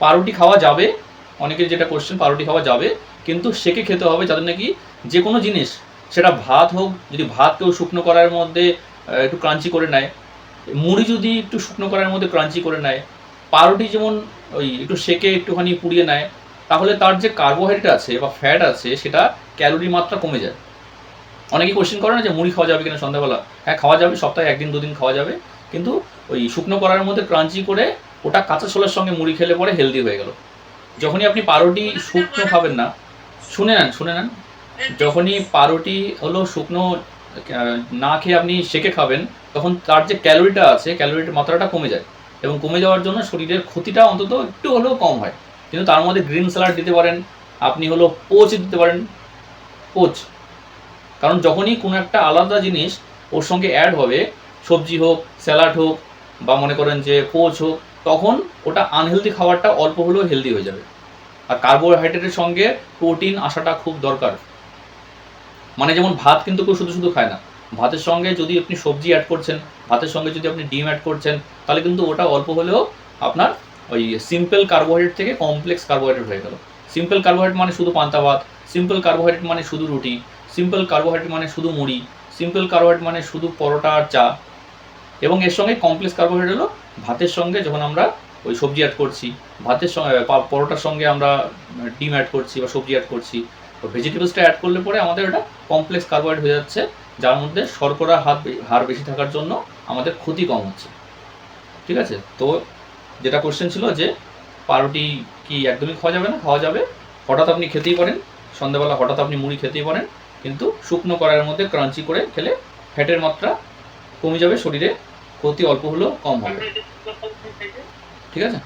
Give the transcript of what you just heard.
পাউরুটি খাওয়া যাবে। অনেকের যেটা কোশ্চেন পাউরুটি খাওয়া যাবে। কিন্তু সেকে খেতে হবে যাদের নাকি যে কোনো জিনিস, সেটা ভাত হোক, যদি ভাত কেউ শুকনো করার মধ্যে একটু ক্রাঞ্চি করে নেয়, মুড়ি যদি একটু শুকনো করার মধ্যে ক্রাঞ্চি করে নেয়, পাউরুটি যেমন ওই একটু সেকে একটুখানি পুড়িয়ে নেয়, তাহলে তার যে কার্বোহাইড্রেট আছে বা ফ্যাট আছে, সেটা ক্যালোরি মাত্রা কমে যায়। অনেকে কোশ্চেন করে না যে মুড়ি খাওয়া যাবে কিনা সন্ধ্যাবেলা? হ্যাঁ খাওয়া যাবে, সপ্তাহে একদিন দুদিন খাওয়া যাবে। কিন্তু ওই শুকনো করার মধ্যে ক্রাঞ্চি করে ওটা কাঁচা ছোলার সঙ্গে মুড়ি খেলে পরে হেলদি হয়ে গেল। যখনই আপনি পাউরুটি শুকনো খাবেন না, শুনে নেন শুনে নেন। যখনই পাউরুটি হলো শুকনো না খেয়ে আপনি সেকে খাবেন, তখন তার যে ক্যালোরিটা আছে, ক্যালোরির মাত্রাটা কমে যায় এবং কমে যাওয়ার জন্য শরীরের ক্ষতিটা অন্তত একটু হলেও কম হয়। কিন্তু তার মধ্যে গ্রিন স্যালাড দিতে পারেন, আপনি হলো পোচ দিতে পারেন। পোচ কারণ যখনই কোনো একটা আলাদা জিনিস ওর সঙ্গে অ্যাড হবে, সবজি হোক স্যালাড হোক বা মনে করেন যে পোচ হোক তখন ওটা আনহেলদি খাবারটা অল্প হলেও হেলদি হয়ে যাবে। আর কার্বোহাইড্রেটের সঙ্গে প্রোটিন আসাটা খুব দরকার। মানে যেমন ভাত কিন্তু কেউ শুধু শুধু খায় না। ভাতের সঙ্গে যদি আপনি সবজি অ্যাড করছেন, ভাতের সঙ্গে যদি আপনি ডিম অ্যাড করছেন, তাহলে কিন্তু ওটা অল্প হলেও আপনার ওই সিম্পল কার্বোহাইড্রেট থেকে কমপ্লেক্স কার্বোহাইড্রেট হয়ে গেল। সিম্পল কার্বোহাইড্রেট মানে শুধু পান্তা ভাত সিম্পল কার্বোহাইড্রেট মানে শুধু রুটি সিম্পল কার্বোহাইড্রেট মানে শুধু মুড়ি সিম্পল কার্বোহাইড্রেট মানে শুধু পরোটা আর চা এবং এর সঙ্গে কমপ্লেক্স কার্বোহাইড্রেট হলো ভাতের সঙ্গে যখন আমরা ওই সবজি অ্যাড করছি, ভাতের সঙ্গে পরোটার সঙ্গে আমরা ডিম অ্যাড করছি বা সবজি অ্যাড করছি, তো ভেজিটেবলসটা অ্যাড করলে পরে আমাদের এটা কমপ্লেক্স কার্বোহাইড্রেট হয়ে যাচ্ছে, যার মধ্যে শর্করা বে- হার বেশি থাকার জন্য আমাদের ক্ষতি কম হচ্ছে। ঠিক আছে? তো যেটা কোশ্চেন ছিল যে পাউরুটি কি একদমই খাওয়া যাবে না? খাওয়া যাবে। হঠাৎ আপনি খেতেই পারেন। সন্ধ্যাবেলা হঠাৎ আপনি মুড়ি খেতেই পারেন। কিন্তু শুকনো করার মধ্যে ক্রাঞ্চি করে খেলে ফ্যাটের মাত্রা কমে যাবে শরীরে ক্ষতি অল্প হলেও কম হবে। ঠিক আছে?